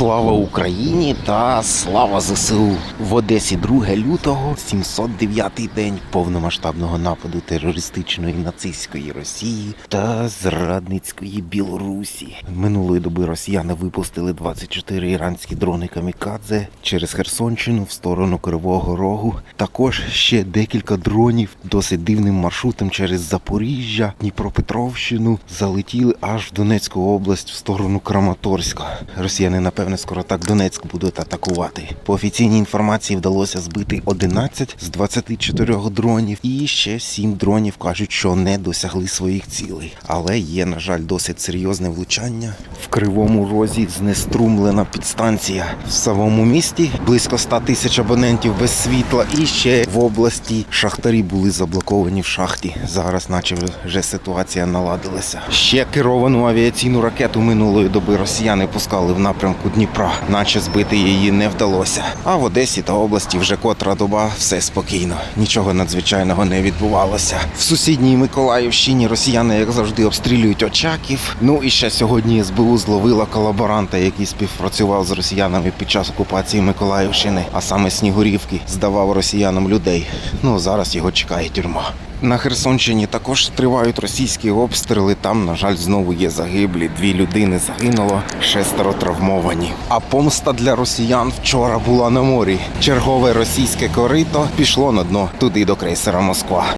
Слава Україні та слава ЗСУ в Одесі 2 лютого, 709-й день повномасштабного нападу терористичної нацистської Росії та зрадницької Білорусі. Минулої доби росіяни випустили 24 іранські дрони камікадзе через Херсонщину в сторону Кривого Рогу. Також ще декілька дронів досить дивним маршрутом через Запоріжжя, Дніпропетровщину залетіли аж в Донецьку область в сторону Краматорська. Росіяни, напевне, скоро так Донецьк будуть атакувати. По офіційній інформації вдалося збити 11 з 24 дронів, і ще 7 дронів кажуть, що не досягли своїх цілей. Але є, на жаль, досить серйозне влучання. В кривому розі знеструмлена підстанція в самому місті. Близько 100 тисяч абонентів без світла. І ще в області шахтарі були заблоковані в шахті. Зараз, наче вже ситуація наладилася. Ще керовану авіаційну ракету минулої доби росіяни пускали в напрямку Дніпра, наче збити її не вдалося. А в Одесі та області вже котра доба все спокійно. Нічого надзвичайного не відбувалося. В сусідній Миколаївщині росіяни, як завжди, обстрілюють очаків. Ну і ще сьогодні СБУ зловила колаборанта, який співпрацював з росіянами під час окупації Миколаївщини, а саме Снігурівки, здавав росіянам людей. Ну зараз його чекає тюрма. На Херсонщині також тривають російські обстріли. Там, на жаль, знову є загиблі. Дві людини загинуло, шестеро травмовані. А помста для росіян вчора була на морі. Чергове російське корито пішло на дно туди до крейсера Москва.